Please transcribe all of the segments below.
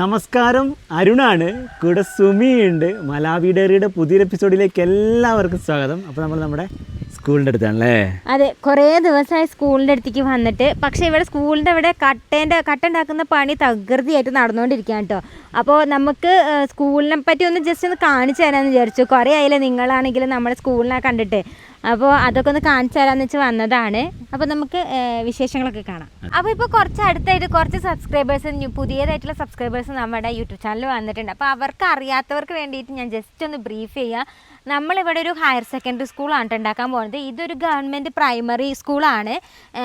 നമസ്കാരം. അരുണാണ്. കൂടെ സുമിയുണ്ട് മലാവി ഡയറിയുടെ പുതിയൊരു എപ്പിസോഡിലേക്ക് എല്ലാവർക്കും സ്വാഗതം. അപ്പോൾ നമ്മൾ നമ്മുടെ സ്കൂളിന്റെ അടുത്താണല്ലേ? അതെ കുറേ ദിവസമായി സ്കൂളിന്റെ അടുത്തേക്ക് വന്നിട്ട് പക്ഷെ ഇവിടെ സ്കൂളിന്റെ ഇവിടെ കട്ടേന്റെ കട്ട ഉണ്ടാക്കുന്ന പണി തകൃതിയായിട്ട് നടന്നുകൊണ്ടിരിക്കുകയാണ് കേട്ടോ അപ്പോൾ നമുക്ക് സ്കൂളിനെ പറ്റി ഒന്ന് ജസ്റ്റ് ഒന്ന് കാണിച്ചു തരാമെന്ന് വിചാരിച്ചു. കുറേ ആയില്ലേ നിങ്ങളാണെങ്കിലും നമ്മുടെ സ്കൂളിനെ കണ്ടിട്ട്. അപ്പോൾ അതൊക്കെ ഒന്ന് കാണിച്ചു തരാമെന്ന് വെച്ച് വന്നതാണ്. അപ്പോൾ നമുക്ക് വിശേഷങ്ങളൊക്കെ കാണാം. അപ്പോൾ ഇപ്പോൾ കുറച്ച് അടുത്തായിട്ട് കുറച്ച് സബ്സ്ക്രൈബേഴ്സ് പുതിയതായിട്ടുള്ള സബ്സ്ക്രൈബേഴ്സ് നമ്മുടെ യൂട്യൂബ് ചാനൽ വന്നിട്ടുണ്ട്. അപ്പോൾ അവർക്ക് അറിയാത്തവർക്ക് വേണ്ടിയിട്ട് ഞാൻ ജസ്റ്റ് ഒന്ന് ബ്രീഫ് ചെയ്യാം. നമ്മളിവിടെ ഒരു ഹയർ സെക്കൻഡറി സ്കൂളാണ് ഉണ്ടാക്കാൻ പോകുന്നത് ഇതൊരു ഗവൺമെന്റ് പ്രൈമറി സ്കൂളാണ്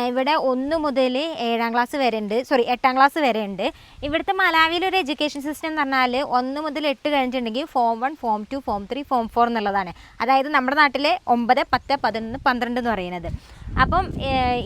ഇവിടെ ഒന്ന് മുതൽ ഏഴാം ക്ലാസ് വരെ ഉണ്ട്. സോറി എട്ടാം ക്ലാസ് വരെ ഉണ്ട്. ഇവിടുത്തെ മലാവിയിലെ ഒരു എഡ്യൂക്കേഷൻ സിസ്റ്റം എന്ന് പറഞ്ഞാൽ ഒന്ന് മുതൽ എട്ട് കഴിഞ്ഞിട്ടുണ്ടെങ്കിൽ form one form two form three form four എന്നുള്ളതാണ്. അതായത് നമ്മുടെ നാട്ടിലെ ഒമ്പത് പത്ത് പതിനൊന്ന് പന്ത്രണ്ട് എന്ന് പറയുന്നത്. അപ്പം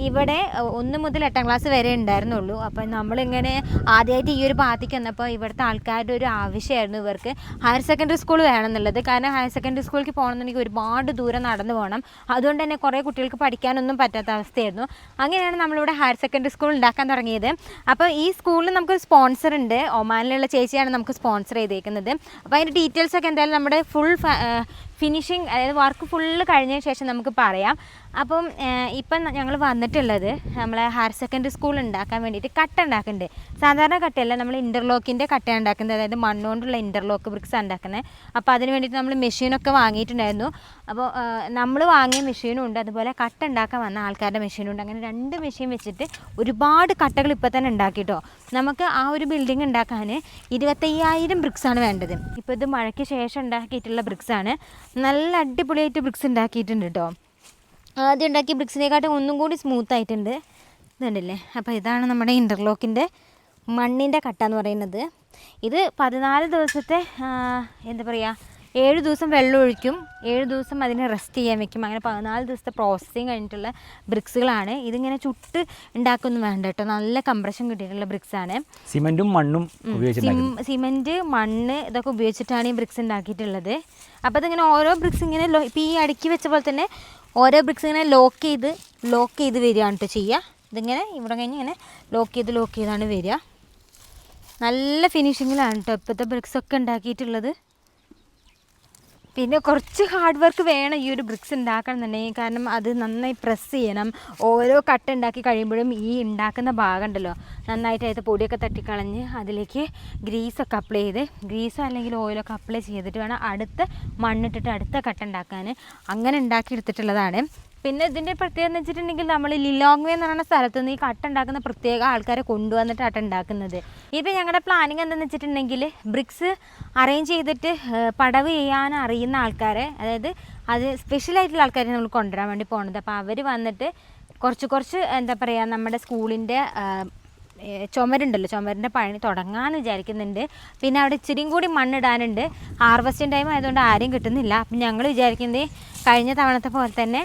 ഇവിടെ ഒന്ന് മുതൽ എട്ടാം ക്ലാസ് വരെ ഉണ്ടായിരുന്നുള്ളൂ. അപ്പം നമ്മളിങ്ങനെ ആദ്യമായിട്ട് ഈ ഒരു പാർട്ടിക്ക് വന്നപ്പോൾ ഇവിടുത്തെ ആൾക്കാരുടെ ഒരു ആവശ്യമായിരുന്നു ഇവർക്ക്. ഹയർ സെക്കൻഡറി സ്കൂൾ വേണം എന്നുള്ളത് കാരണം ഹയർ സെക്കൻഡറി സ്കൂളിൽ പോകണമെന്നുണ്ടെങ്കിൽ ഒരുപാട് ദൂരം നടന്നു പോകണം. അതുകൊണ്ട് തന്നെ കുറേ കുട്ടികൾക്ക് പഠിക്കാനൊന്നും പറ്റാത്ത അവസ്ഥയായിരുന്നു. അങ്ങനെയാണ് നമ്മളിവിടെ ഹയർ സെക്കൻഡറി സ്കൂൾ ഉണ്ടാക്കാൻ തുടങ്ങിയത്. അപ്പോൾ ഈ സ്കൂളിൽ നമുക്ക് സ്പോൺസർ ഉണ്ട്. ഒമാനിലുള്ള ചേച്ചിയാണ് നമുക്ക് സ്പോൺസർ ചെയ്തേക്കുന്നത്. അപ്പോൾ അതിന്റെ ഡീറ്റെയിൽസ് ഒക്കെ എന്തായാലും നമ്മുടെ ഫുൾ ഫിനിഷിങ് അതായത് വർക്ക് ഫുള്ള് കഴിഞ്ഞതിന് ശേഷം നമുക്ക് പറയാം. അപ്പം ഇപ്പം ഞങ്ങൾ വന്നിട്ടുള്ളത് നമ്മളെ ഹയർ സെക്കൻഡറി സ്കൂൾ ഉണ്ടാക്കാൻ വേണ്ടിയിട്ട് കട്ട ഉണ്ടാക്കുന്നുണ്ട് സാധാരണ കട്ടയല്ല നമ്മൾ ഇന്റർലോക്കിന്റെ കട്ടയാണ് ഉണ്ടാക്കുന്നത് അതായത് മണ്ണുകൊണ്ടുള്ള ഇന്റർലോക്ക് ബ്രിക്സ് ഉണ്ടാക്കുന്നത് അപ്പോൾ അതിന് വേണ്ടിയിട്ട് നമ്മൾ മെഷീനൊക്കെ വാങ്ങിയിട്ടുണ്ടായിരുന്നു. അപ്പോൾ നമ്മൾ വാങ്ങിയ മെഷീനും ഉണ്ട് അതുപോലെ കട്ട ഉണ്ടാക്കാൻ വന്ന ആൾക്കാരുടെ മെഷീനും ഉണ്ട് അങ്ങനെ രണ്ട് മെഷീൻ വെച്ചിട്ട് ഒരുപാട് കട്ടകൾ ഇപ്പോൾ തന്നെ ഉണ്ടാക്കിയിട്ടോ നമുക്ക് ആ ഒരു ബിൽഡിംഗ് ഉണ്ടാക്കാൻ ഇരുപത്തയ്യായിരം ബ്രിക്സാണ് വേണ്ടത്. ഇപ്പോൾ ഇത് മഴയ്ക്ക് ശേഷം ഉണ്ടാക്കിയിട്ടുള്ള ബ്രിക്സാണ് നല്ല അടിപൊളിയായിട്ട് ബ്രിക്സ് ഉണ്ടാക്കിയിട്ടുണ്ട് കേട്ടോ ആദ്യം ഉണ്ടാക്കിയ ബ്രിക്സിനെക്കാട്ടും ഒന്നും കൂടി സ്മൂത്ത് ആയിട്ടുണ്ട്. ഇതുണ്ടല്ലേ? അപ്പോൾ ഇതാണ് നമ്മുടെ ഇന്റർലോക്കിന്റെ മണ്ണിന്റെ കട്ട എന്ന് പറയുന്നത്. ഇത് പതിനാല് ദിവസത്തെ എന്താ പറയുക ഏഴ് ദിവസം വെള്ളം ഒഴിക്കും ഏഴ് ദിവസം അതിനെ റെസ്റ്റ് ചെയ്യാൻ വെക്കും. അങ്ങനെ പതിനാല് ദിവസത്തെ പ്രോസസ്സിങ് കഴിഞ്ഞിട്ടുള്ള ബ്രിക്സുകളാണ് ഇതിങ്ങനെ ചുട്ട് ഉണ്ടാക്കൊന്നും വേണ്ട കേട്ടോ. നല്ല കംപ്രഷൻ കിട്ടിയിട്ടുള്ള ബ്രിക്സ് ആണ്. സിമെന്റും മണ്ണും സിമെന്റ് മണ്ണ് ഇതൊക്കെ ഉപയോഗിച്ചിട്ടാണ് ഈ ബ്രിക്സ് ഉണ്ടാക്കിയിട്ടുള്ളത്. അപ്പോൾ ഇതിങ്ങനെ ഓരോ ബ്രിക്സ് ഇങ്ങനെ ഇപ്പോൾ ഈ അടുക്കി വെച്ച പോലെ തന്നെ ഓരോ ബ്രിക്സ് ഇങ്ങനെ ലോക്ക് ചെയ്ത് ലോക്ക് ചെയ്ത് വരികയാണ് കേട്ടോ ചെയ്യുക ഇതിങ്ങനെ ഇവിടെ കഴിഞ്ഞ് ഇങ്ങനെ ലോക്ക് ചെയ്ത് ലോക്ക് ചെയ്താണ് വരിക. നല്ല ഫിനിഷിങ്ങിലാണ് കേട്ടോ ഇപ്പോഴത്തെ ബ്രിക്സ് ഒക്കെ ഉണ്ടാക്കിയിട്ടുള്ളത്. പിന്നെ കുറച്ച് ഹാർഡ് വർക്ക് വേണം ഈ ഒരു ബ്രിക്സ് ഉണ്ടാക്കണം എന്നുണ്ടെങ്കിൽ കാരണം അത് നന്നായി പ്രസ് ചെയ്യണം. ഓരോ കട്ട് ഉണ്ടാക്കി കഴിയുമ്പോഴും ഈ ഉണ്ടാക്കുന്ന ഭാഗം ഉണ്ടല്ലോ. നന്നായിട്ട് അതിന്റെ പൊടിയൊക്കെ തട്ടിക്കളഞ്ഞ് അതിലേക്ക് ഗ്രീസൊക്കെ അപ്ലൈ ചെയ്ത് ഗ്രീസോ അല്ലെങ്കിൽ ഓയിലൊക്കെ അപ്ലൈ ചെയ്തിട്ട് വേണം അടുത്ത മണ്ണിട്ടിട്ട് അടുത്ത കട്ട് ഉണ്ടാക്കാൻ. അങ്ങനെ ഉണ്ടാക്കിയെടുത്തിട്ടുള്ളതാണ്. പിന്നെ ഇതിന്റെ പ്രത്യേകത എന്ന് വെച്ചിട്ടുണ്ടെങ്കിൽ നമ്മൾ ലിലോങ് വേ എന്ന് പറയുന്ന സ്ഥലത്ത് നിന്ന് ഈ കട്ട ഉണ്ടാക്കുന്ന പ്രത്യേക ആൾക്കാരെ കൊണ്ടുവന്നിട്ട് കട്ട ഉണ്ടാക്കുന്നത്. ഇപ്പം ഞങ്ങളുടെ പ്ലാനിങ് എന്താണെന്ന് വെച്ചിട്ടുണ്ടെങ്കിൽ ബ്രിക്സ് അറേഞ്ച് ചെയ്തിട്ട് പടവ് ചെയ്യാൻ അറിയുന്ന ആൾക്കാരെ അതായത് അത് സ്പെഷ്യലായിട്ടുള്ള ആൾക്കാരെ നമ്മൾ കൊണ്ടുവരാൻ വേണ്ടി പോകുന്നത് അപ്പോൾ അവർ വന്നിട്ട് കുറച്ച് കുറച്ച് എന്താ പറയുക നമ്മുടെ സ്കൂളിന്റെ ചുമരുണ്ടല്ലോ ചുമരിന്റെ പണി തുടങ്ങാമെന്ന് വിചാരിക്കുന്നുണ്ട്. പിന്നെ അവിടെ ഇച്ചിരിയും കൂടി മണ്ണിടാനുണ്ട്. ഹാർവസ്റ്റിംഗ് ടൈം ആയതുകൊണ്ട് ആരും കിട്ടുന്നില്ല. അപ്പം ഞങ്ങൾ വിചാരിക്കുന്നത് കഴിഞ്ഞ തവണത്തെ പോലെ തന്നെ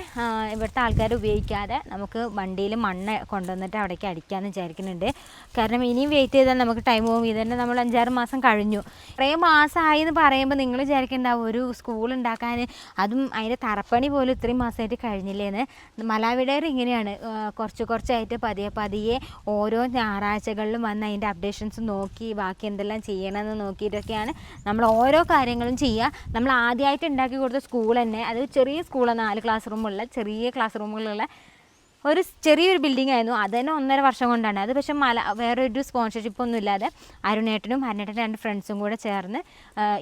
ഇവിടുത്തെ ആൾക്കാർ ഉപയോഗിക്കാതെ നമുക്ക് വണ്ടിയിൽ മണ്ണ് കൊണ്ടുവന്നിട്ട് അവിടേക്ക് അടിക്കാമെന്ന് വിചാരിക്കുന്നുണ്ട്. കാരണം ഇനിയും വെയിറ്റ് ചെയ്താൽ നമുക്ക് ടൈം പോകും ഇത് തന്നെ നമ്മൾ അഞ്ചാറ് മാസം കഴിഞ്ഞു. കുറേ മാസമായി എന്ന് പറയുമ്പോൾ നിങ്ങൾ വിചാരിക്കേണ്ടാവും ഒരു സ്കൂൾ ഉണ്ടാക്കാൻ അതും അതിന്റെ തറപ്പണി പോലും ഇത്രയും മാസമായിട്ട് കഴിഞ്ഞില്ലേന്ന്. മലാവിടേർ ഇങ്ങനെയാണ്. കുറച്ച് കുറച്ചായിട്ട് പതിയെ പതിയെ ഓരോ ഞായറാഴ്ചകളിലും വന്ന് അതിന്റെ അപ്ഡേഷൻസ് നോക്കി ബാക്കി എന്തെല്ലാം ചെയ്യണമെന്ന് നോക്കിയിട്ടൊക്കെയാണ് നമ്മൾ ഓരോ കാര്യങ്ങളും ചെയ്യുക. നമ്മൾ ആദ്യമായിട്ട് ഉണ്ടാക്കി കൊടുത്ത സ്കൂൾ തന്നെ. അത് ചെറിയ സ്കൂളാണ് നാല് ക്ലാസ് റൂമുള്ള ചെറിയ ക്ലാസ് റൂമുകളുള്ള ഒരു ചെറിയൊരു ബിൽഡിംഗ് ആയിരുന്നു. അത് തന്നെ ഒന്നര വർഷം കൊണ്ടാണ്. അത് പക്ഷേ മല വേറൊരു സ്പോൺസർഷിപ്പ് ഒന്നും ഇല്ലാതെ അരുണേട്ടനും അരുണേട്ടന്റെ രണ്ട് ഫ്രണ്ട്സും കൂടെ ചേർന്ന്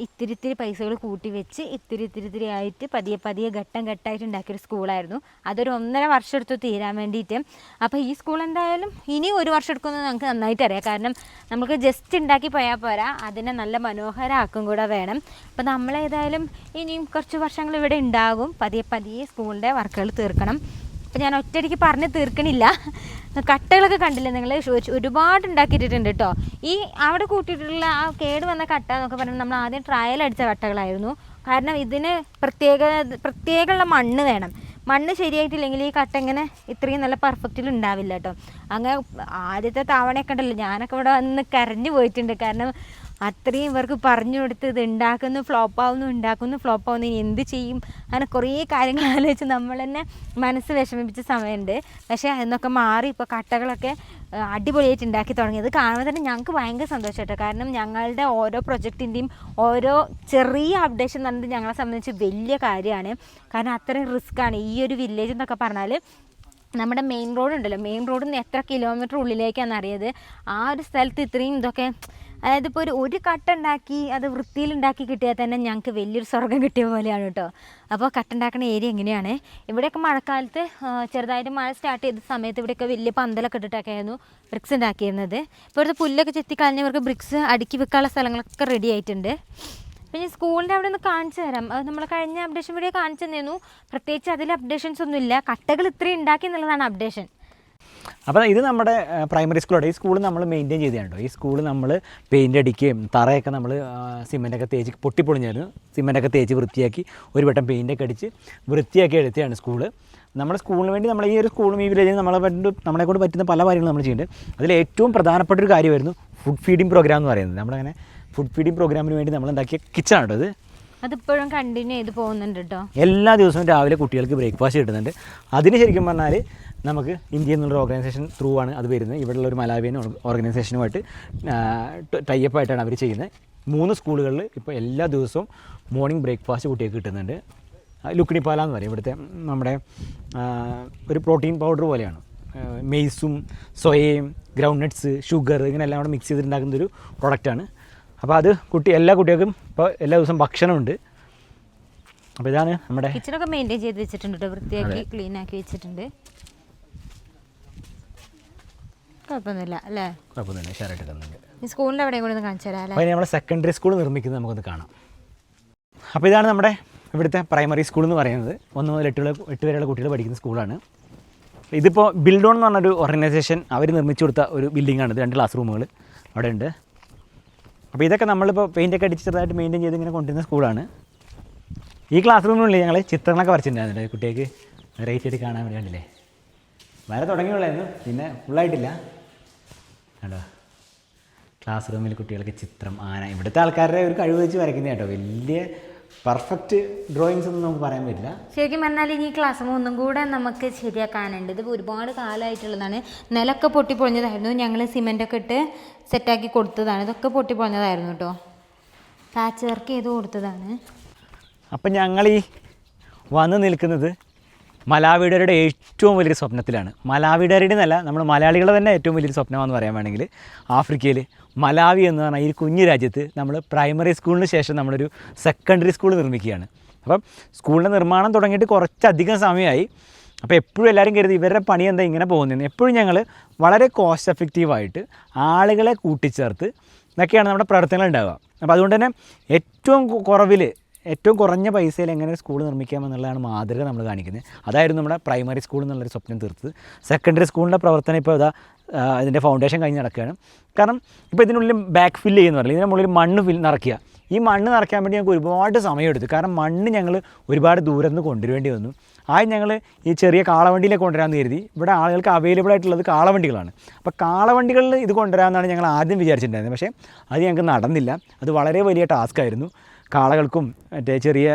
ഇത്തിരി ഇത്തിരി പൈസകൾ കൂട്ടി വെച്ച് ഇത്തിരി ഇത്തിരി ഇത്തിരി ആയിട്ട് പതിയെ പതിയെ ഘട്ടം ഘട്ടമായിട്ട് ഉണ്ടാക്കിയൊരു സ്കൂളായിരുന്നു അതൊരു ഒന്നര വർഷം എടുത്ത് തീരാൻ വേണ്ടിയിട്ട്. അപ്പോൾ ഈ സ്കൂൾ എന്തായാലും ഇനി ഒരു വർഷം എടുക്കുമെന്ന് നമുക്ക് നന്നായിട്ട് അറിയാം. കാരണം നമുക്ക് ജസ്റ്റ് ഉണ്ടാക്കി പോയാൽ പോരാ. അതിനെ നല്ല മനോഹരമാക്കും കൂടെ വേണം. അപ്പോൾ നമ്മളേതായാലും ഇനിയും കുറച്ച് വർഷങ്ങൾ ഇവിടെ ഉണ്ടാകും. പതിയെ പതിയെ സ്കൂളിന്റെ വർക്കുകൾ തീർക്കണം. അപ്പം ഞാൻ ഒറ്റയടിക്ക് പറഞ്ഞ് തീർക്കണില്ല. കട്ടകളൊക്കെ കണ്ടില്ലേ നിങ്ങൾ? ഒരുപാട് ഉണ്ടാക്കിയിട്ടുണ്ട് കേട്ടോ ഈ അവിടെ കൂട്ടിയിട്ടുള്ള ആ കേട് വന്ന കട്ട എന്നൊക്കെ പറഞ്ഞാൽ നമ്മൾ ആദ്യം ട്രയൽ അടിച്ച കട്ടകളായിരുന്നു. കാരണം ഇതിന് പ്രത്യേക പ്രത്യേകമുള്ള മണ്ണ് വേണം. മണ്ണ് ശരിയായിട്ടില്ലെങ്കിൽ ഈ കട്ട ഇങ്ങനെ ഇത്രയും നല്ല പെർഫെക്റ്റിൽ ഉണ്ടാവില്ല കേട്ടോ അങ്ങനെ ആദ്യത്തെ തവണയൊക്കെ ഉണ്ടല്ലോ ഞാനൊക്കെ ഇവിടെ വന്ന് കരഞ്ഞു പോയിട്ടുണ്ട്. കാരണം അത്രയും ഇവർക്ക് പറഞ്ഞു കൊടുത്ത് ഇത് ഉണ്ടാക്കുന്നു ഫ്ലോപ്പ് ആവുന്നു ഉണ്ടാക്കുന്നു ഫ്ലോപ്പ് ആവുന്നു. ഇനി എന്ത് ചെയ്യും? അങ്ങനെ കുറേ കാര്യങ്ങൾ ആലോചിച്ച് നമ്മൾ തന്നെ മനസ്സ് വിഷമിപ്പിച്ച സമയമുണ്ട്. പക്ഷേ അതിന്നൊക്കെ മാറി ഇപ്പോൾ കട്ടകളൊക്കെ അടിപൊളിയായിട്ട് ഉണ്ടാക്കി തുടങ്ങിയത് കാണുമ്പോൾ തന്നെ ഞങ്ങൾക്ക് ഭയങ്കര സന്തോഷമായിട്ടോ കാരണം ഞങ്ങളുടെ ഓരോ പ്രൊജക്റ്റിന്റെയും ഓരോ ചെറിയ അപ്ഡേഷൻ എന്ന് പറഞ്ഞത് ഞങ്ങളെ സംബന്ധിച്ച് വലിയ കാര്യമാണ്. കാരണം അത്രയും റിസ്ക്കാണ് ഈ ഒരു വില്ലേജ് എന്നൊക്കെ പറഞ്ഞാൽ നമ്മുടെ മെയിൻ റോഡ് ഉണ്ടല്ലോ. മെയിൻ റോഡിൽ നിന്ന് എത്ര കിലോമീറ്റർ ഉള്ളിലേക്കാണെന്ന് അറിയത് ആ ഒരു സ്ഥലത്ത് ഇത്രയും ഇതൊക്കെ അതായത് ഇപ്പോൾ ഒരു ഒരു കട്ട ഉണ്ടാക്കി അത് വൃത്തിയിലുണ്ടാക്കി കിട്ടിയാൽ തന്നെ ഞങ്ങൾക്ക് വലിയൊരു സ്വർഗം കിട്ടിയ പോലെയാണ് കേട്ടോ. അപ്പോൾ കട്ട ഉണ്ടാക്കുന്ന ഏരിയ എങ്ങനെയാണ്? ഇവിടെയൊക്കെ മഴക്കാലത്ത് ചെറുതായിട്ട് മഴ സ്റ്റാർട്ട് ചെയ്ത സമയത്ത് ഇവിടെയൊക്കെ വലിയ പന്തലൊക്കെ ഇട്ടിട്ടൊക്കെ ആയിരുന്നു ബ്രിക്സ് ഉണ്ടാക്കിയിരുന്നത്. ഇപ്പോൾ ഇവിടുത്തെ പുല്ലൊക്കെ ചെത്തി കളഞ്ഞവർക്ക് ബ്രിക്സ് അടുക്കി വെക്കാനുള്ള സ്ഥലങ്ങളൊക്കെ റെഡി ആയിട്ടുണ്ട്. പിന്നെ സ്കൂളിന്റെ അവിടെ ഒന്ന് കാണിച്ചു തരാം. അത് നമ്മൾ കഴിഞ്ഞ അപ്ഡേഷൻ വീഡിയോ കാണിച്ചു തന്നിരുന്നു. പ്രത്യേകിച്ച് അതിൽ അപ്ഡേഷൻസ് ഒന്നുമില്ല. കട്ടകൾ ഇത്രയും ഉണ്ടാക്കി എന്നുള്ളതാണ് അപ്ഡേഷൻ അപ്പോൾ ഇത് നമ്മുടെ പ്രൈമറി സ്കൂളാണ് ഈ സ്കൂൾ നമ്മൾ മെയിന്റെയിൻ ചെയ്തതാണ് ഈ സ്കൂൾ നമ്മൾ പെയിന്റ് അടിക്കുകയും തറയൊക്കെ നമ്മൾ സിമെന്റൊക്കെ തേച്ച് പൊട്ടിപ്പൊളിഞ്ഞായിരുന്നു. സിമെന്റൊക്കെ തേച്ച് വൃത്തിയാക്കി ഒരു വട്ടം പെയിന്റൊക്കെ അടിച്ച് വൃത്തിയാക്കി എടുത്തതാണ് സ്കൂൾ നമ്മുടെ സ്കൂളിന് വേണ്ടി നമ്മൾ ഈ ഒരു സ്കൂളും ഈ വില്ലേജിൽ നമ്മളെ പറ്റുന്ന നമ്മളെ കൊണ്ട് പറ്റുന്ന പല കാര്യങ്ങളും നമ്മൾ ചെയ്യുന്നുണ്ട്. അതിൽ ഏറ്റവും പ്രധാനപ്പെട്ട ഒരു കാര്യമായിരുന്നു ഫുഡ് ഫീഡിംഗ് പ്രോഗ്രാം എന്ന് പറയുന്നത്. നമ്മളങ്ങനെ ഫുഡ് ഫീഡിംഗ് പ്രോഗ്രാമിന് വേണ്ടി നമ്മൾ ഉണ്ടാക്കിയ കിച്ചണാണ് അത് ഇത്. അതിപ്പോഴും കണ്ടിന്യൂ ചെയ്ത് പോകുന്നുണ്ട് കേട്ടോ എല്ലാ ദിവസവും രാവിലെ കുട്ടികൾക്ക് ബ്രേക്ക്ഫാസ്റ്റ് കിട്ടുന്നുണ്ട്. അതിന് ശരിക്കും പറഞ്ഞാൽ നമുക്ക് ഇന്ത്യ എന്നുള്ളൊരു ഓർഗനൈസേഷൻ ത്രൂ ആണ് അത് വരുന്നത്. ഇവിടെയുള്ള ഒരു മലാവിയൻ ഓർഗനൈസേഷനുമായിട്ട് ടൈപ്പ് ആയിട്ടാണ് അവർ ചെയ്യുന്നത്. മൂന്ന് സ്കൂളുകളിൽ ഇപ്പോൾ എല്ലാ ദിവസവും മോർണിംഗ് ബ്രേക്ക്ഫാസ്റ്റ് കുട്ടികൾക്ക് കിട്ടുന്നുണ്ട്. ലുക്കിണിപ്പാല എന്ന് പറയും. ഇവിടുത്തെ നമ്മുടെ ഒരു പ്രോട്ടീൻ പൗഡർ പോലെയാണ്. മെയ്സും സോയയും ഗ്രൗണ്ട് നട്ട്സ് ഷുഗർ ഇങ്ങനെ എല്ലാം കൂടെ മിക്സ് ചെയ്തിട്ടുണ്ടാക്കുന്ന ഒരു പ്രൊഡക്റ്റാണ് അപ്പോൾ അത് കുട്ടി എല്ലാ കുട്ടികൾക്കും ഇപ്പോൾ എല്ലാ ദിവസവും ഭക്ഷണമുണ്ട്. അപ്പോൾ ഇതാണ് നമ്മുടെ കിച്ചണൊക്കെ മെയിന്റെയിൻ ചെയ്ത് വെച്ചിട്ടുണ്ട് വൃത്തിയാക്കി ക്ലീൻ ആക്കി വെച്ചിട്ടുണ്ട്. കുഴപ്പമൊന്നുമില്ല അല്ലേ? കുഴപ്പമൊന്നുമില്ല ഷെയറായിട്ട് തന്നുണ്ട് ഈ സ്കൂളിന്റെ എവിടെയും കൂടി ഒന്ന് കാണിച്ചു തരാം അല്ലേ? അപ്പോൾ ഇനി നമ്മുടെ സെക്കൻഡറി സ്കൂൾ നിർമ്മിക്കുന്നത് നമുക്കൊന്ന് കാണാം. അപ്പോൾ ഇതാണ് നമ്മുടെ ഇവിടുത്തെ പ്രൈമറി സ്കൂൾ എന്ന് പറയുന്നത്. ഒന്ന് മുതൽ എട്ട് എട്ട് വരെയുള്ള കുട്ടികൾ പഠിക്കുന്ന സ്കൂളാണ്. ഇതിപ്പോൾ ബിൽഡോൺ എന്ന് പറഞ്ഞൊരു ഓർഗനൈസേഷൻ അവർ നിർമ്മിച്ചു കൊടുത്ത ഒരു ബിൽഡിംഗാണ് ഇത് രണ്ട് ക്ലാസ് റൂമുകൾ അവിടെ ഉണ്ട്. അപ്പോൾ ഇതൊക്കെ നമ്മളിപ്പോൾ പെയിന്റൊക്കെ അടിച്ച് ചെറുതായിട്ട് മെയിന്റെയിൻ ചെയ്ത് ഇങ്ങനെ കൊണ്ടുവരുന്ന സ്കൂളാണ്. ഈ ക്ലാസ് റൂമിനുള്ളിൽ ഞങ്ങൾ ചിത്രങ്ങളൊക്കെ വരച്ചിട്ടുണ്ടായിരുന്നില്ലേ? കുട്ടികൾക്ക് വെറൈറ്റി ആയിട്ട് കാണാൻ വേണ്ടി കണ്ടില്ലേ? വര തുടങ്ങിയുള്ളായിരുന്നു. പിന്നെ ഫുള്ളായിട്ടില്ല കണ്ടോ ക്ലാസ് റൂമിൽ കുട്ടികൾക്ക് ചിത്രം ആന ഇവിടുത്തെ ആൾക്കാരുടെ ഒരു കഴിവ് വെച്ച് വരയ്ക്കുന്ന കേട്ടോ. വലിയ പെർഫെക്റ്റ് ഡ്രോയിങ്സ് ഒന്നും നമുക്ക് പറയാൻ പറ്റില്ല. ശരിക്കും പറഞ്ഞാൽ ഇനി ക്ലാസ് റൂം ഒന്നും കൂടെ നമുക്ക് ശരിയാക്കാനുണ്ട്. ഇത് ഒരുപാട് കാലമായിട്ടുള്ളതാണ്. നിലമൊക്കെ പൊട്ടിപ്പൊളിഞ്ഞതായിരുന്നു. ഞങ്ങൾ സിമെന്റൊക്കെ ഇട്ട് സെറ്റാക്കി കൊടുത്തതാണ്. ഇതൊക്കെ പൊട്ടിപ്പൊളിഞ്ഞതായിരുന്നു കേട്ടോ. പാച്ച് വർക്ക് ചെയ്ത് കൊടുത്തതാണ്. അപ്പം ഞങ്ങൾ ഈ വന്ന് നിൽക്കുന്നത് മലാവിഡരുടെ ഏറ്റവും വലിയൊരു സ്വപ്നത്തിലാണ്. മലാവിഡരുടെ എന്നല്ല നമ്മൾ മലയാളികളുടെ തന്നെ ഏറ്റവും വലിയൊരു സ്വപ്നമാണെന്ന് പറയാൻ വേണമെങ്കിൽ ആഫ്രിക്കയിൽ മലാവി എന്ന് പറഞ്ഞാൽ ഈ കുഞ്ഞു രാജ്യത്ത് നമ്മൾ പ്രൈമറി സ്കൂളിന് ശേഷം നമ്മളൊരു സെക്കൻഡറി സ്കൂൾ നിർമ്മിക്കുകയാണ്. അപ്പം സ്കൂളിന്റെ നിർമ്മാണം തുടങ്ങിയിട്ട് കുറച്ചധികം സമയമായി. അപ്പോൾ എപ്പോഴും എല്ലാവരും കരുതി ഇവരുടെ പണി എന്താ ഇങ്ങനെ പോകുന്നതെന്ന്. എപ്പോഴും ഞങ്ങൾ വളരെ കോസ്റ്റ് എഫക്റ്റീവായിട്ട് ആളുകളെ കൂട്ടിച്ചേർത്ത് ഇതൊക്കെയാണ് നമ്മുടെ പ്രവർത്തനങ്ങൾ ഉണ്ടാവുക. അപ്പോൾ അതുകൊണ്ട് തന്നെ ഏറ്റവും കുറവിൽ ഏറ്റവും കുറഞ്ഞ പൈസയിൽ എങ്ങനെ ഒരു സ്കൂൾ നിർമ്മിക്കാമെന്നുള്ളതാണ് മാതൃക നമ്മൾ കാണിക്കുന്നത്. അതായിരുന്നു നമ്മുടെ പ്രൈമറി സ്കൂൾ എന്നുള്ളൊരു സ്വപ്നം തീർത്തത്. സെക്കൻഡറി സ്കൂളിന്റെ പ്രവർത്തനം ഇപ്പോൾ ഇതാ അതിന്റെ ഫൗണ്ടേഷൻ കഴിഞ്ഞ് നടക്കുകയാണ്. കാരണം ഇപ്പോൾ ഇതിനുള്ളിൽ ബാക്ക് ഫില്ല് ചെയ്യുന്ന പറയില്ല ഇതിന്റെ മുകളിൽ മണ്ണ് ഫിൽ നിറയ്ക്കുക. ഈ മണ്ണ് നിറയ്ക്കാൻ വേണ്ടി ഞങ്ങൾക്ക് ഒരുപാട് സമയമെടുത്തു. കാരണം മണ്ണ് ഞങ്ങൾ ഒരുപാട് ദൂരം നിന്ന് കൊണ്ടുവരേണ്ടി വന്നു. ആദ്യം ഞങ്ങൾ ഈ ചെറിയ കാളവണ്ടിയിലേക്ക് കൊണ്ടുവരാമെന്ന് കരുതി. ഇവിടെ ആളുകൾക്ക് അവൈലബിൾ ആയിട്ടുള്ളത് കാളവണ്ടികളാണ്. അപ്പോൾ കാളവണ്ടികളിൽ ഇത് കൊണ്ടുവരാമെന്നാണ് ഞങ്ങൾ ആദ്യം വിചാരിച്ചിട്ടുണ്ടായിരുന്നത്. പക്ഷേ അത് ഞങ്ങൾക്ക് നടന്നില്ല. അത് വളരെ വലിയ ടാസ്ക് ആയിരുന്നു. കാളകൾക്കും മറ്റേ ചെറിയ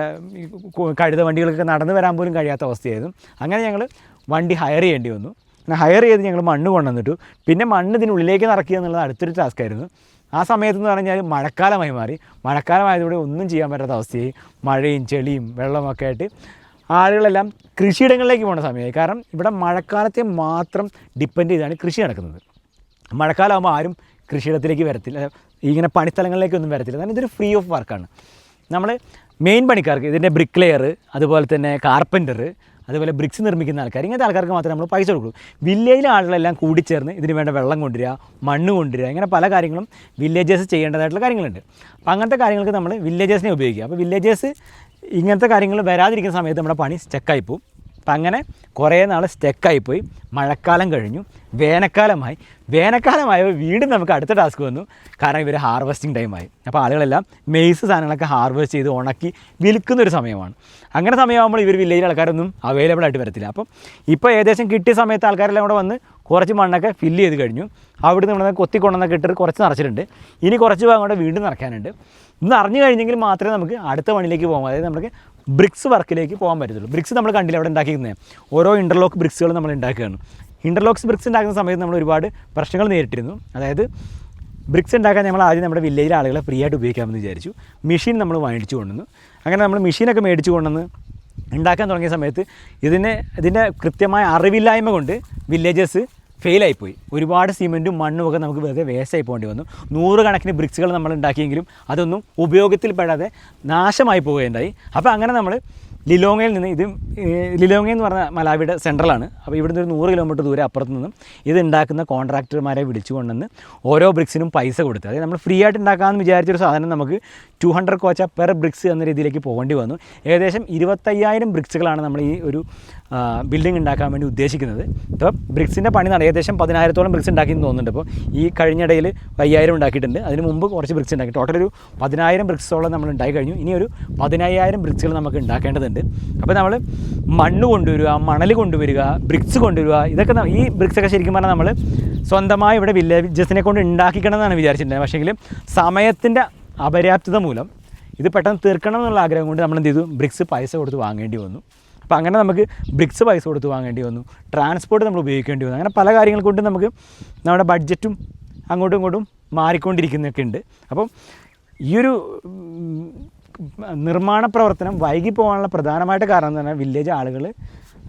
കഴുത വണ്ടികൾക്കൊക്കെ നടന്നു വരാൻ പോലും കഴിയാത്ത അവസ്ഥയായിരുന്നു. അങ്ങനെ ഞങ്ങൾ വണ്ടി ഹയർ ചെയ്യേണ്ടി വന്നു. അങ്ങനെ ഹയർ ചെയ്ത് ഞങ്ങൾ മണ്ണ് കൊണ്ടുവന്നിട്ടു. പിന്നെ മണ്ണ് ഇതിനുള്ളിലേക്ക് നടക്കുക എന്നുള്ളത് അടുത്തൊരു ടാസ്ക് ആയിരുന്നു. ആ സമയത്ത് എന്ന് പറഞ്ഞാൽ മഴക്കാലമായി മാറി. മഴക്കാലമായതോടെ ഒന്നും ചെയ്യാൻ പറ്റാത്ത അവസ്ഥയായി. മഴയും ചെളിയും വെള്ളമൊക്കെ ആയിട്ട് ആളുകളെല്ലാം കൃഷിയിടങ്ങളിലേക്ക് പോകുന്ന സമയമായി. കാരണം ഇവിടെ മഴക്കാലത്തെ മാത്രം ഡിപ്പെൻഡ് ചെയ്താണ് കൃഷി നടക്കുന്നത്. മഴക്കാലമാകുമ്പോൾ ആരും കൃഷിയിടത്തിലേക്ക് വരത്തില്ല. ഇങ്ങനെ പണിസ്ഥലങ്ങളിലേക്കൊന്നും വരത്തില്ല. കാരണം ഇതൊരു ഫ്രീ ഓഫ് വർക്കാണ് നമ്മൾ മെയിൻ പണിക്കാർക്ക് ഇതിന്റെ ബ്രിക്ക് ലെയർ അതുപോലെ തന്നെ കാർപ്പന്റർ അതുപോലെ ബ്രിക്സ് നിർമ്മിക്കുന്ന ആൾക്കാർ ഇങ്ങനത്തെ ആൾക്കാർക്ക് മാത്രമേ നമ്മൾ പൈസ കൊടുക്കൂ വില്ലേജിലെ ആളുകളെല്ലാം കൂടിച്ചേർന്ന് ഇതിന് വേണ്ട വെള്ളം കൊണ്ടുവരിക മണ്ണ് കൊണ്ടുവരിക ഇങ്ങനെ പല കാര്യങ്ങളും വില്ലേജേഴ്സ് ചെയ്യേണ്ടതായിട്ടുള്ള കാര്യങ്ങളുണ്ട്. അപ്പോൾ അങ്ങനത്തെ കാര്യങ്ങൾക്ക് നമ്മൾ വില്ലേജേഴ്സിനെ ഉപയോഗിക്കുക. അപ്പോൾ വില്ലേജേഴ്സ് ഇങ്ങനത്തെ കാര്യങ്ങൾ വരാതിരിക്കുന്ന സമയത്ത് നമ്മുടെ പണി സ്റ്റക്കായി പോകും അപ്പം അങ്ങനെ കുറേ നാൾ സ്റ്റക്കായിപ്പോയി മഴക്കാലം കഴിഞ്ഞു. വേനൽക്കാലമായി. വേനൽക്കാലമായപ്പോൾ വീണ്ടും നമുക്ക് അടുത്ത ടാസ്ക് വന്നു. കാരണം ഇവർ ഹാർവസ്റ്റിംഗ് ടൈമായി അപ്പോൾ ആളുകളെല്ലാം മെയ്സ് സാധനങ്ങളൊക്കെ ഹാർവസ്റ്റ് ചെയ്ത് ഉണക്കി വിൽക്കുന്നൊരു സമയമാണ്. അങ്ങനെ സമയമാകുമ്പോൾ ഇവർ വില്ലേജിലെ ആൾക്കാരൊന്നും അവൈലബിൾ ആയിട്ട് വരത്തില്ല. അപ്പം ഇപ്പോൾ ഏകദേശം കിട്ടിയ സമയത്ത് ആൾക്കാരെല്ലാം കൂടെ വന്ന് കുറച്ച് മണ്ണൊക്കെ ഫില്ല് ചെയ്ത് കഴിഞ്ഞു. അവിടെ നിന്ന് നമ്മൾ കൊത്തി കൊണ്ടുവന്നൊക്കെ ഇട്ടിട്ട് കുറച്ച് നിറച്ചിട്ടുണ്ട്. ഇനി കുറച്ച് ഭാഗം കൂടെ വീണ്ടും നിറയ്ക്കാനുണ്ട്. ഇത് അറിഞ്ഞു കഴിഞ്ഞെങ്കിൽ മാത്രമേ നമുക്ക് അടുത്ത പണിയിലേക്ക് പോകാം. അതായത് നമുക്ക് ബ്രിക്സ് വർക്കിലേക്ക് പോകാൻ പറ്റത്തുള്ളൂ. ബ്രിക്സ് നമ്മൾ കണ്ടില്ല അവിടെ ഉണ്ടാക്കിയിരുന്നത് ഓരോ ഇന്റർലോക്ക് ബ്രിക്സുകൾ നമ്മൾ ഉണ്ടാക്കുകയാണ്. ഇന്റർലോക്സ് ബ്രിക്സ് ഉണ്ടാക്കുന്ന സമയത്ത് നമ്മൾ ഒരുപാട് പ്രശ്നങ്ങൾ നേരിട്ടിരുന്നു. അതായത് ബ്രിക്സ് ഉണ്ടാക്കാൻ നമ്മൾ ആദ്യം നമ്മുടെ വില്ലേജിലെ ആളുകളെ ഫ്രീ ആയിട്ട് ഉപയോഗിക്കാമെന്ന് വിചാരിച്ചു. മെഷീൻ നമ്മൾ മേടിച്ചു കൊണ്ടുവന്നു. അങ്ങനെ നമ്മൾ മെഷീനൊക്കെ മേടിച്ചു കൊണ്ടുവന്ന് ഉണ്ടാക്കാൻ തുടങ്ങിയ സമയത്ത് ഇതിനെ ഇതിന്റെ കൃത്യമായ അറിവില്ലായ്മ കൊണ്ട് വില്ലേജസ് ഫെയിലായിപ്പോയി. ഒരുപാട് സിമെന്റും മണ്ണും ഒക്കെ നമുക്ക് വെറുതെ വേസ്റ്റായി പോകേണ്ടി വന്നു. നൂറുകണക്കിന് ബ്രിക്സുകൾ നമ്മൾ ഉണ്ടാക്കിയെങ്കിലും അതൊന്നും ഉപയോഗത്തിൽപ്പെടാതെ നാശമായി പോവുകയുണ്ടായി. അപ്പോൾ അങ്ങനെ നമ്മൾ ലിലോങ്ങയിൽ നിന്ന് ഇത് ലിലോങ്ങ എന്ന് പറഞ്ഞ മലാവിയുടെ സെൻട്രലാണ്. അപ്പോൾ ഇവിടുന്ന് ഒരു നൂറ് കിലോമീറ്റർ ദൂരെ അപ്പുറത്ത് നിന്നും ഇത് ഉണ്ടാക്കുന്ന കോൺട്രാക്ടർമാരെ വിളിച്ചു കൊണ്ടുവന്ന് ഓരോ ബ്രിക്സിനും പൈസ കൊടുത്ത്. അതായത് നമ്മൾ ഫ്രീ ആയിട്ട് ഉണ്ടാക്കാമെന്ന് വിചാരിച്ചൊരു സാധനം നമുക്ക് ടു ഹൺഡ്രഡ് കോച്ച പെർ ബ്രിക്സ് എന്ന രീതിയിലേക്ക് പോകേണ്ടി വന്നു. ഏകദേശം ഇരുപത്തയ്യായിരം ബ്രിക്സുകളാണ് നമ്മൾ ഈ ഒരു ബിൽഡിംഗ് ഉണ്ടാക്കാൻ വേണ്ടി ഉദ്ദേശിക്കുന്നത്. അപ്പോൾ ബ്രിക്സിന്റെ പണി നട ഏകദേശം പതിനായിരത്തോളം ബ്രിക്സ് ഉണ്ടാക്കിയെന്ന് തോന്നുന്നുണ്ട്. അപ്പോൾ ഈ കഴിഞ്ഞിടയിൽ അയ്യായിരം ഉണ്ടാക്കിയിട്ടുണ്ട്. അതിന് മുമ്പ് കുറച്ച് ബ്രിക്സ് ഉണ്ടാക്കി. ടോട്ടൽ ഒരു പതിനായിരം ബ്രിക്സോളം നമ്മൾ ഉണ്ടായി കഴിഞ്ഞു. ഇനി ഒരു പതിനയ്യായിരം ബ്രിക്സുകൾ നമുക്ക് ഉണ്ടാക്കേണ്ടതുണ്ട്. അപ്പോൾ നമ്മൾ മണ്ണ് കൊണ്ടുവരിക മണൽ കൊണ്ടുവരിക ബ്രിക്സ് കൊണ്ടുവരിക ഇതൊക്കെ ഈ ബ്രിക്സ് ഒക്കെ ശരിക്കും പറഞ്ഞാൽ നമ്മൾ സ്വന്തമായി ഇവിടെ വില്ലേജസിനെ കൊണ്ട് ഉണ്ടാക്കിക്കണം എന്നാണ് വിചാരിച്ചിട്ടുണ്ടായത് പക്ഷേങ്കിൽ സമയത്തിന്റെ അപര്യാപ്തത മൂലം ഇത് പെട്ടെന്ന് തീർക്കണം എന്നുള്ള ആഗ്രഹം കൊണ്ട് നമ്മൾ എന്ത് ചെയ്തു? ബ്രിക്സ് പൈസ കൊടുത്ത് വാങ്ങേണ്ടി വന്നു. അപ്പോൾ അങ്ങനെ നമുക്ക് ബ്രിക്സ് പൈസ കൊടുത്ത് വാങ്ങേണ്ടി വന്നു. ട്രാൻസ്പോർട്ട് നമ്മൾ ഉപയോഗിക്കേണ്ടി വന്നു. അങ്ങനെ പല കാര്യങ്ങൾ കൊണ്ട് നമുക്ക് നമ്മുടെ ബഡ്ജറ്റും അങ്ങോട്ടും ഇങ്ങോട്ടും മാറിക്കൊണ്ടിരിക്കുന്നൊക്കെ ഉണ്ട്. അപ്പം ഈ ഒരു നിർമ്മാണ പ്രവർത്തനം വൈകി പോകാനുള്ള പ്രധാനമായിട്ട് കാരണം എന്ന് പറഞ്ഞാൽ വില്ലേജ് ആളുകൾ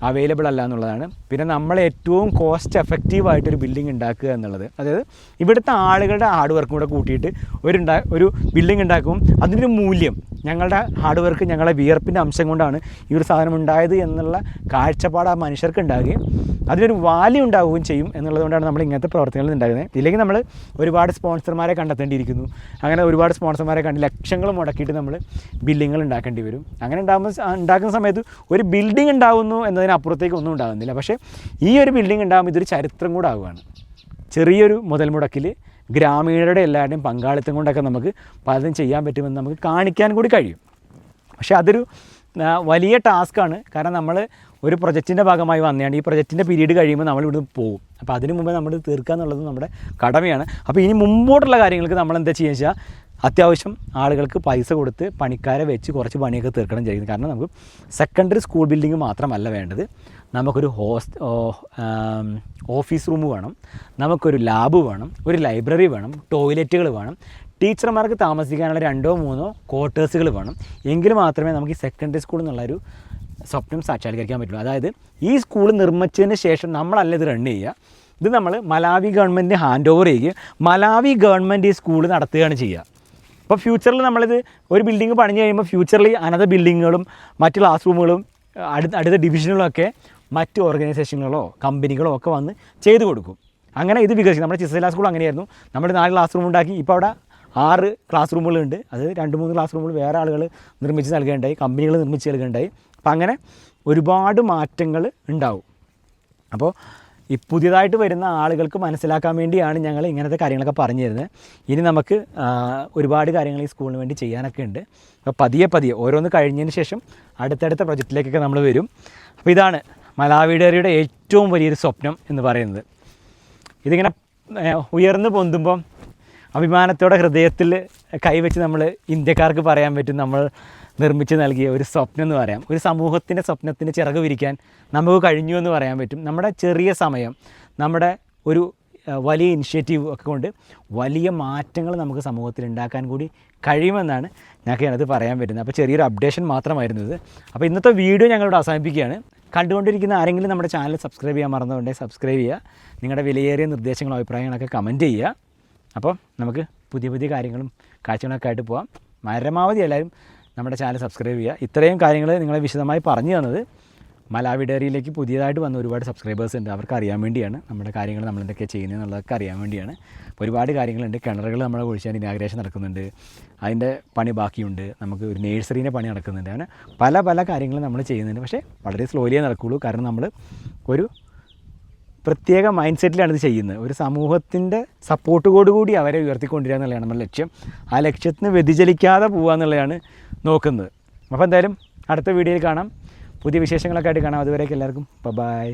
അവൈലബിൾ അല്ല എന്നുള്ളതാണ്. പിന്നെ നമ്മൾ ഏറ്റവും കോസ്റ്റ് എഫക്റ്റീവായിട്ടൊരു ബിൽഡിംഗ് ഉണ്ടാക്കുക എന്നുള്ളത്. അതായത് ഇവിടുത്തെ ആളുകളുടെ ഹാർഡ് വർക്കും കൂടെ കൂട്ടിയിട്ട് ഒരു ഒരു ബിൽഡിംഗ് ഉണ്ടാക്കും. അതിന്റെ മൂല്യം. ഞങ്ങളുടെ ഹാർഡ് വർക്ക് ഞങ്ങളെ വിയർപ്പിന്റെ അംശം കൊണ്ടാണ് ഈ ഒരു സാധനം ഉണ്ടായത് എന്നുള്ള കാഴ്ചപ്പാട് ആ മനുഷ്യർക്ക് ഉണ്ടാകുകയും അതിനൊരു വാല്യൂ ഉണ്ടാവുകയും ചെയ്യും എന്നുള്ളതുകൊണ്ടാണ് നമ്മൾ ഇങ്ങനത്തെ പ്രവർത്തനങ്ങൾ ഉണ്ടാകുന്നത്. ഇല്ലെങ്കിൽ നമ്മൾ ഒരുപാട് സ്പോൺസർമാരെ കണ്ടെത്തേണ്ടിയിരിക്കുന്നു. അങ്ങനെ ഒരുപാട് സ്പോൺസർമാരെ കണ്ട് ലക്ഷങ്ങൾ മുടക്കിയിട്ട് നമ്മൾ ബില്ലിങ്ങൾ ഉണ്ടാക്കേണ്ടി വരും. അങ്ങനെ ഉണ്ടാകുമ്പോൾ ഉണ്ടാക്കുന്ന സമയത്ത് ഒരു ബിൽഡിംഗ് ഉണ്ടാകുന്നു എന്നതിനപ്പുറത്തേക്ക് ഒന്നും ഉണ്ടാകുന്നില്ല. പക്ഷേ ഈ ഒരു ബിൽഡിംഗ് ഉണ്ടാകുമ്പോൾ ഇതൊരു ചരിത്രം കൂടെ ആവുകയാണ്. ചെറിയൊരു മുതൽ മുടക്കിൽ ഗ്രാമീണരുടെ എല്ലാവരുടെയും പങ്കാളിത്തം കൊണ്ടൊക്കെ നമുക്ക് പലതും ചെയ്യാൻ പറ്റുമെന്ന് നമുക്ക് കാണിക്കാൻ കൂടി കഴിയും. പക്ഷേ അതൊരു വലിയ ടാസ്ക്കാണ്. കാരണം നമ്മൾ ഒരു പ്രൊജക്റ്റിന്റെ ഭാഗമായി വന്നതാണ് ഈ പ്രൊജക്റ്റിന്റെ പീരീഡ് കഴിയുമ്പോൾ നമ്മൾ ഇവിടുന്ന് പോകും. അപ്പോൾ അതിന് മുമ്പേ നമ്മൾ തീർക്കുക എന്നുള്ളത് നമ്മുടെ കടമയാണ്. അപ്പോൾ ഇനി മുമ്പോട്ടുള്ള കാര്യങ്ങൾക്ക് നമ്മൾ എന്താ ചെയ്യുക വെച്ചാൽ അത്യാവശ്യം ആളുകൾക്ക് പൈസ കൊടുത്ത് പണിക്കാരെ വെച്ച് കുറച്ച് പണിയൊക്കെ തീർക്കണം ചെയ്യുന്നത്. കാരണം നമുക്ക് സെക്കൻഡറി സ്കൂൾ ബിൽഡിംഗ് മാത്രമല്ല വേണ്ടത്. നമുക്കൊരു ഹോസ്റ്റ് ഓഫീസ് റൂം വേണം. നമുക്കൊരു ലാബ് വേണം. ഒരു ലൈബ്രറി വേണം. ടോയ്ലറ്റുകൾ വേണം. ടീച്ചർമാർക്ക് താമസിക്കാനുള്ള രണ്ടോ മൂന്നോ ക്വാർട്ടേഴ്സുകൾ വേണം. എങ്കിൽ മാത്രമേ നമുക്ക് ഈ സെക്കൻഡറി സ്കൂൾ എന്നുള്ളൊരു സ്വപ്നം സാക്ഷാത്കരിക്കാൻ പറ്റുള്ളൂ. അതായത് ഈ സ്കൂൾ നിർമ്മിച്ചതിന് ശേഷം നമ്മളല്ല ഇത് റൺ ചെയ്യുക. ഇത് നമ്മൾ മലാവി ഗവൺമെന്റിന് ഹാൻഡ് ഓവർ ചെയ്യുകയും മലാവി ഗവൺമെന്റ് ഈ സ്കൂൾ നടത്തുകയാണ് ചെയ്യുക. അപ്പോൾ ഫ്യൂച്ചറിൽ നമ്മളിത് ഒരു ബിൽഡിംഗ് പണിഞ്ഞു കഴിയുമ്പോൾ ഫ്യൂച്ചറിൽ അനത ബിൽഡിങ്ങുകളും മറ്റ് ക്ലാസ് റൂമുകളും അടുത്ത അടുത്ത ഡിവിഷനുകളൊക്കെ മറ്റ് ഓർഗനൈസേഷനുകളോ കമ്പനികളോ ഒക്കെ വന്ന് ചെയ്തു കൊടുക്കും. അങ്ങനെ ഇത് വികസിക്കും. നമ്മുടെ ചിസല സ്കൂൾ അങ്ങനെയായിരുന്നു. നമ്മൾ നാല് ക്ലാസ് റൂം ഉണ്ടാക്കി. ഇപ്പോൾ അവിടെ ആറ് ക്ലാസ് റൂമുകളുണ്ട് അത് രണ്ട് മൂന്ന് ക്ലാസ് റൂമുകൾ വേറെ ആളുകൾ നിർമ്മിച്ച് നൽകുകയുണ്ടായി കമ്പനികൾ നിർമ്മിച്ച് നൽകുകയുണ്ടായി അപ്പം അങ്ങനെ ഒരുപാട് മാറ്റങ്ങൾ ഉണ്ടാവും. അപ്പോൾ ഈ പുതിയതായിട്ട് വരുന്ന ആളുകൾക്ക് മനസ്സിലാക്കാൻ വേണ്ടിയാണ് ഞങ്ങൾ ഇങ്ങനത്തെ കാര്യങ്ങളൊക്കെ പറഞ്ഞു തരുന്നത്. ഇനി നമുക്ക് ഒരുപാട് കാര്യങ്ങൾ ഈ സ്കൂളിന് വേണ്ടി ചെയ്യാനൊക്കെ ഉണ്ട്. അപ്പോൾ പതിയെ പതിയെ ഓരോന്ന് കഴിഞ്ഞതിന് ശേഷം അടുത്തടുത്ത പ്രൊജക്റ്റിലേക്കൊക്കെ നമ്മൾ വരും. അപ്പോൾ ഇതാണ് മലാവിഡേറിയുടെ ഏറ്റവും വലിയൊരു സ്വപ്നം എന്ന് പറയുന്നത്. ഇതിങ്ങനെ ഉയർന്നു പൊന്തുമ്പം അഭിമാനത്തോടെ ഹൃദയത്തിൽ കൈവച്ച് നമ്മൾ ഇന്ത്യക്കാർക്ക് പറയാൻ പറ്റും നമ്മൾ നിർമ്മിച്ച് നൽകിയ ഒരു സ്വപ്നം എന്ന് പറയാം. ഒരു സമൂഹത്തിന്റെ സ്വപ്നത്തിന് ചിറക് വിരിക്കാൻ നമുക്ക് കഴിഞ്ഞു എന്ന് പറയാൻ പറ്റും. നമ്മുടെ ചെറിയ സമയം നമ്മുടെ ഒരു വലിയ ഇനിഷ്യേറ്റീവ് ഒക്കെ കൊണ്ട് വലിയ മാറ്റങ്ങൾ നമുക്ക് സമൂഹത്തിൽ ഉണ്ടാക്കാൻ കൂടി കഴിയുമെന്നാണ് ഞങ്ങൾക്ക് ഞാനത് പറയാൻ പറ്റുന്നത്. അപ്പോൾ ചെറിയൊരു അപ്ഡേഷൻ മാത്രമായിരുന്നു ഇത്. അപ്പോൾ ഇന്നത്തെ വീഡിയോ ഞങ്ങളിവിടെ അവസാനിപ്പിക്കുകയാണ്. കണ്ടുകൊണ്ടിരിക്കുന്ന ആരെങ്കിലും നമ്മുടെ ചാനൽ സബ്സ്ക്രൈബ് ചെയ്യാൻ മറന്നുകൊണ്ടേ സബ്സ്ക്രൈബ് ചെയ്യുക. നിങ്ങളുടെ വിലയേറിയ നിർദ്ദേശങ്ങളും അഭിപ്രായങ്ങളൊക്കെ കമന്റ് ചെയ്യുക. അപ്പോൾ നമുക്ക് പുതിയ പുതിയ കാര്യങ്ങളും കാഴ്ചകളൊക്കെ ആയിട്ട് പോവാം. പരമാവധി എല്ലാവരും നമ്മുടെ ചാനൽ സബ്സ്ക്രൈബ് ചെയ്യുക. ഇത്രയും കാര്യങ്ങൾ നിങ്ങളെ വിശദമായി പറഞ്ഞു തന്നത്. മലാവി ഡയറിയിലേക്ക് പുതിയതായിട്ട് വന്ന ഒരുപാട് സബ്സ്ക്രൈബേഴ്സ് ഉണ്ട്. അവർക്ക് അറിയാൻ വേണ്ടിയാണ്. നമ്മുടെ കാര്യങ്ങൾ നമ്മൾ എന്തൊക്കെ ചെയ്യുന്നത് എന്നുള്ളതൊക്കെ അറിയാൻ വേണ്ടിയാണ്. ഒരുപാട് കാര്യങ്ങളുണ്ട്. കിണറുകൾ നമ്മൾ കുഴിച്ചാൽ ഇനാഗ്രേഷൻ നടക്കുന്നുണ്ട്. അതിന്റെ പണി ബാക്കിയുണ്ട്. നമുക്ക് ഒരു നേഴ്സറീന്റെ പണി നടക്കുന്നുണ്ട്. അങ്ങനെ പല പല കാര്യങ്ങളും നമ്മൾ ചെയ്യുന്നുണ്ട്. പക്ഷേ വളരെ സ്ലോലിയേ നടക്കുകയുള്ളൂ. കാരണം നമ്മൾ ഒരു പ്രത്യേക മൈൻഡ് സെറ്റിലാണ് ഇത് ചെയ്യുന്നത്. ഒരു സമൂഹത്തിന്റെ സപ്പോർട്ടോടുകൂടി അവരെ ഉയർത്തിക്കൊണ്ടിരിക്കുക എന്നുള്ളതാണ് നമ്മുടെ ലക്ഷ്യം. ആ ലക്ഷ്യത്തിന് വ്യതിചലിക്കാതെ പോകുക എന്നുള്ളതാണ് നോക്കുന്നത്. അപ്പോൾ എന്തായാലും അടുത്ത വീഡിയോയിൽ കാണാം. പുതിയ വിശേഷങ്ങളൊക്കെ ആയിട്ട് കാണാം. അതുവരേക്കും എല്ലാവർക്കും. ബൈ